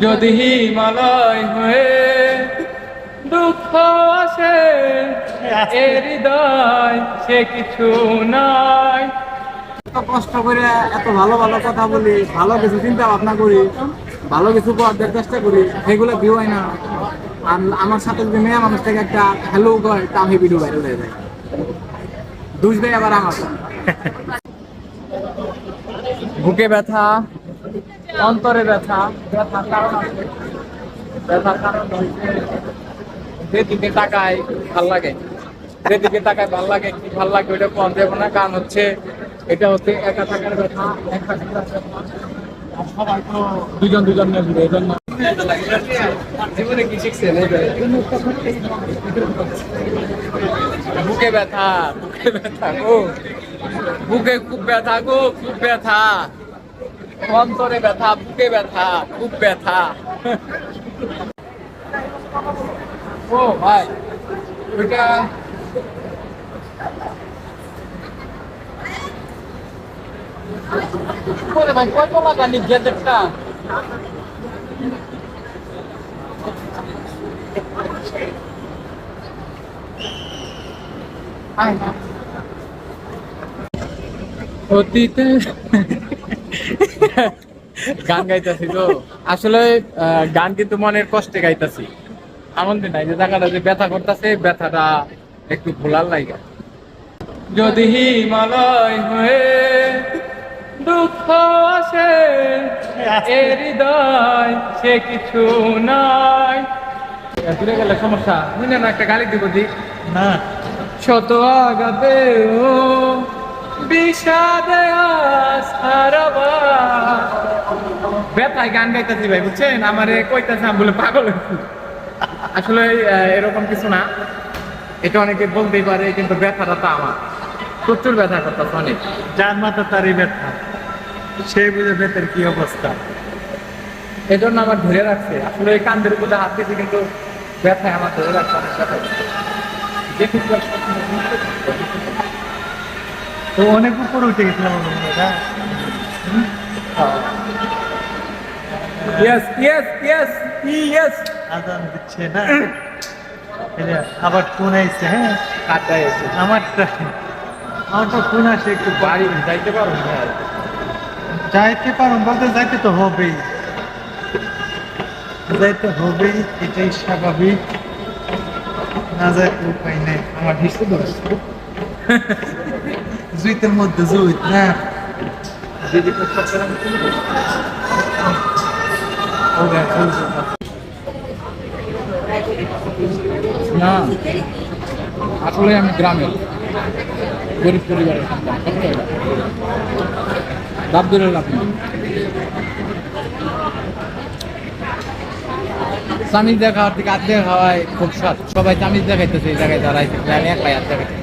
যদি হিমালয় হয়ে দুঃখ আসে এ হৃদয় সে কিছু নাই। এত কষ্ট করে এত ভালো ভালো কথা বলি ভালো কিছু চিন্তা ভাবনা করি ভালো কিছু করার চেষ্টা করি সেগুলো ভিউ হয় না। আর আমার সাথে যদি মেয়ে মানুষ থেকে একটা হ্যালো করে তা আমি ভিডিও ভাইরাল হয়ে যায় দুষ দেয় আবার আমার। বুকে ব্যথা অন্তরে ব্যথা, ব্যথার কারণ আছে। ব্যথার কারণ হচ্ছে যেদিকে তাকায় ভালো লাগে। যেদিকে তাকায় ভালো লাগে, কি ভালো লাগে ওইটা কম দেবো না। কারণ হচ্ছে এটা হচ্ছে একা থাকার ব্যথা, একা থাকার সবাই তো দুজন দুজন নিয়ে ঘুরে, এই জন্য বুকে ব্যথা বুকে ব্যথা গো। বুকে খুব ব্যথা গো, খুব ব্যথা। অন্তরে ব্যথা বুকে ব্যথা খুব ব্যথা ও ভাই ওইটা কত লাগানি গ্যাজেটটা। অতীতে গান গাইতেছি তো। আসলে গান কিন্তু মনের কষ্টে গাইতেছি। আনন্দে নাই যে জায়গাটা যে ব্যথা করতেছে ব্যথাটা একটু ভোলার লাগে যদি হিমালয় হয়ে দুঃখ আসে এ হৃদয় সে কিছু নাই। দূরে গেলে সমস্যা। বুঝলেন না একটা গালি দিব দিক না। শত আগাতে ও বিষাদে সারাবা ব্যথায় গান গাইতেছি ভাই বুঝছেন? আমারে কইতাছে আমি বলে পাগল আসলে এরকম কিছু না। এটা অনেকে বলতেই পারে কিন্তু ব্যথাটা তো আমার। প্রচুর ব্যথা করতেছে অনেক। যার মাথা তারই ব্যথা সেই বুঝে বেতের কি অবস্থা। এই জন্য আমার ধরে রাখছে। আসলে এই কান্দের উপরে হাত দিয়েছি কিন্তু ব্যথায় আমার ধরে রাখছে অনেক ব্যথা। তো তো অনেক উপরে উঠে গেছিলাম আমার মনে হয়, না? ইয়েস ইয়েস ইয়েস ইয়েস আজান দিচ্ছে না। আবার ফোন আইছে হ্যাঁ? কাটায় এসে আমারটা আমারটা ফোন আসে একটু বাড়ি যাইতে পারো যাইতে পারুন বলতে যাইতে তো হবেই। যাইতে হবেই এটাই স্বাভাবিক। না যাইতে উপায় নেই। আমার হিসেবে ধরছে জুইতের মধ্যে জুইত না? না, আসলে আমি গ্রামের, গরিব পরিবারের? লাভ দূরে লাভ নেই। তামিজ দেখা থেকে দেখা খাওয়ায় খুব স্বাদ সবাই তামিজ দেখাইতেছে, এই জায়গায় দাঁড়াইতেছে, আমি আদ দেখাইতেছি।